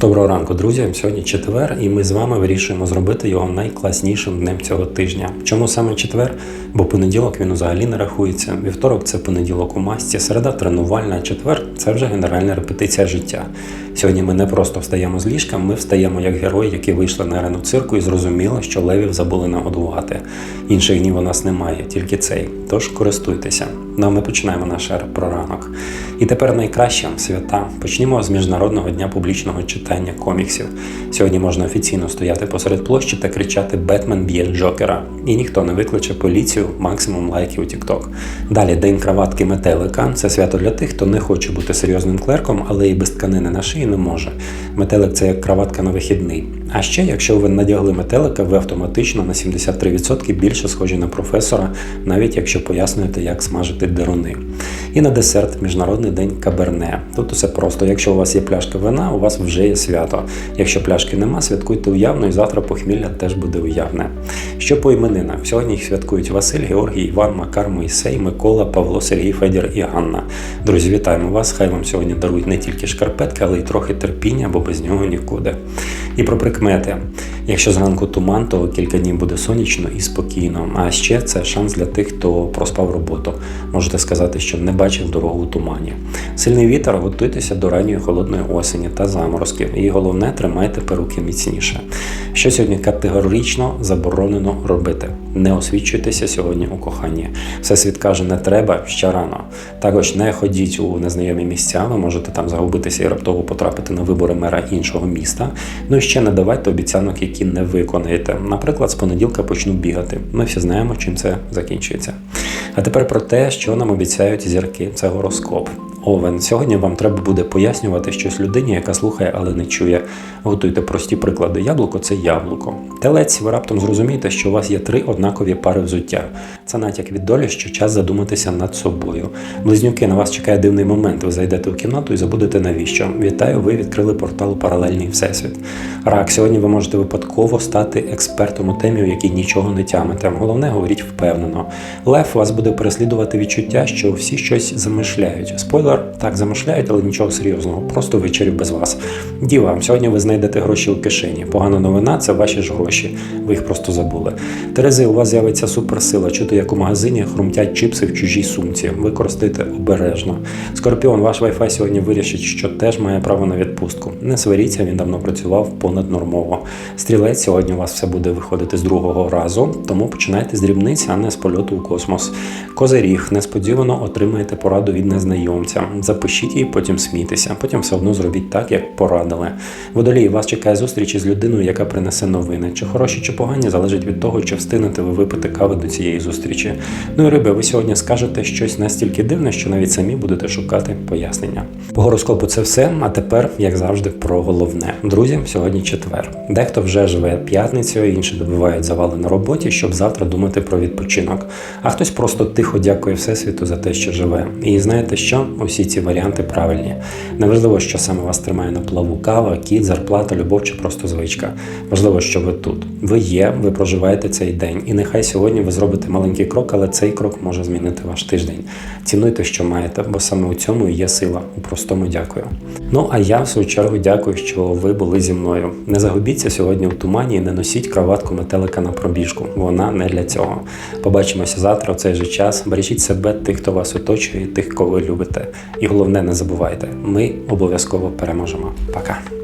Доброго ранку, друзі. Сьогодні четвер, і ми з вами вирішуємо зробити його найкласнішим днем цього тижня. Чому саме четвер? Бо понеділок він взагалі не рахується. Вівторок це понеділок у масці, середа тренувальна, четвер це вже генеральна репетиція життя. Сьогодні ми не просто встаємо з ліжка, ми встаємо як герої, які вийшли на арену цирку і зрозуміли, що левів забули нагодувати. Інших днів у нас немає, тільки цей. Тож користуйтеся. Ну а ми починаємо наш ер ранок. І тепер найкраще свята. Почнімо з міжнародного дня публічного читання коміксів. Сьогодні можна офіційно стояти посеред площі та кричати Бетмен б'є Джокера. І ніхто не викличе поліцію, максимум лайків у TikTok. Далі день краватки метелика. Це свято для тих, хто не хоче бути серйозним клерком, але і без тканини на шиї не може. Метелик це як краватка на вихідний. А ще, якщо ви надягли метелика, ви автоматично на 73% більше схожі на професора, навіть якщо пояснюєте, як смажити деруни. І на десерт Міжнародний день каберне. Тут усе просто. Якщо у вас є пляшка вина, у вас вже є свято. Якщо пляшки нема, святкуйте уявно, і завтра похмілля теж буде уявне. Що по іменинах? Сьогодні їх святкують Василь, Георгій, Іван, Макар, Моїсей, Микола, Павло, Сергій, Федір і Ганна. Друзі, вітаємо вас! Хай вам сьогодні дарують не тільки шкарпетки, але й трохи терпіння, бо без нього нікуди. І про прикмети. Якщо зранку туман, то кілька днів буде сонячно і спокійно. А ще це шанс для тих, хто проспав роботу. Можете сказати, що не бачив дорогу у тумані. Сильний вітер, готуйтеся до ранньої холодної осені та заморозків. І головне, тримайте перуки міцніше. Що сьогодні категорично заборонено робити? Не освічуйтеся сьогодні у коханні. Всесвіт каже, не треба ще рано. Також не ходіть у незнайомі місця, ви можете там загубитися і раптово потрапити на вибори мера іншого міста. Ну і ще не давайте обіцянок, які не виконаєте. Наприклад, з понеділка почну бігати. Ми всі знаємо, чим це закінчується. А тепер про те, що нам обіцяють зірки, це гороскоп. Овен, сьогодні вам треба буде пояснювати щось людині, яка слухає, але не чує. Готуйте прості приклади. Яблуко це яблуко. Телець, ви раптом зрозумієте, що у вас є три однакові пари взуття. Це натяк від долі, що час задуматися над собою. Близнюки, на вас чекає дивний момент. Ви зайдете в кімнату і забудете навіщо. Вітаю, ви відкрили портал Паралельний Всесвіт. Рак, сьогодні ви можете випадково стати експертом у темі, у якій нічого не тямите. Головне, говоріть впевнено. Лев вас буде переслідувати відчуття, що всі щось замишляють. Спойлер, так замишляють, але нічого серйозного, просто вечерю без вас. Діва, сьогодні ви знайдете гроші у кишені. Погана новина це ваші ж гроші. Ви їх просто забули. Терези, у вас з'явиться суперсила. Чути, як у магазині хрумтять чипси в чужій сумці. Використайте обережно. Скорпіон, ваш Wi-Fi сьогодні вирішить, що теж має право на відпустку. Не сваріться, він давно працював понаднормово. Стрілець, сьогодні у вас все буде виходити з другого разу, тому починайте з дрібниць, а не з польоту у космос. Козиріг, несподівано отримаєте пораду від незнайомця. Запишіть її, потім смійтеся, потім все одно зробіть так, як порадили. Водолій, вас чекає зустріч із людиною, яка принесе новини. Чи хороші, чи погані, залежить від того, чи встигнете ви випити кави до цієї зустрічі. Ну і риби, ви сьогодні скажете щось настільки дивне, що навіть самі будете шукати пояснення. По гороскопу це все. А тепер, як завжди, про головне. Друзі, сьогодні четвер. Дехто вже живе п'ятницею, інші добивають завали на роботі, щоб завтра думати про відпочинок. А хтось просто тихо дякує Всесвіту за те, що живе. І знаєте що? Усі ці варіанти правильні. Неважливо, що саме вас тримає на плаву кава, кіт, зарплата, любов чи просто звичка. Важливо, що ви тут. Ви є, ви проживаєте цей день. І нехай сьогодні ви зробите маленький крок, але цей крок може змінити ваш тиждень. Цінуйте, що маєте, бо саме у цьому і є сила. У простому дякую. Ну а я в свою чергу дякую, що ви були зі мною. Не загубіться сьогодні в тумані і не носіть кроватку метелика на пробіжку. Вона не для цього. Побачимося завтра в цей же час. Бережіть себе, тих, хто вас оточує, тих, кого любите. І головне, не забувайте, ми обов'язково переможемо. Пока.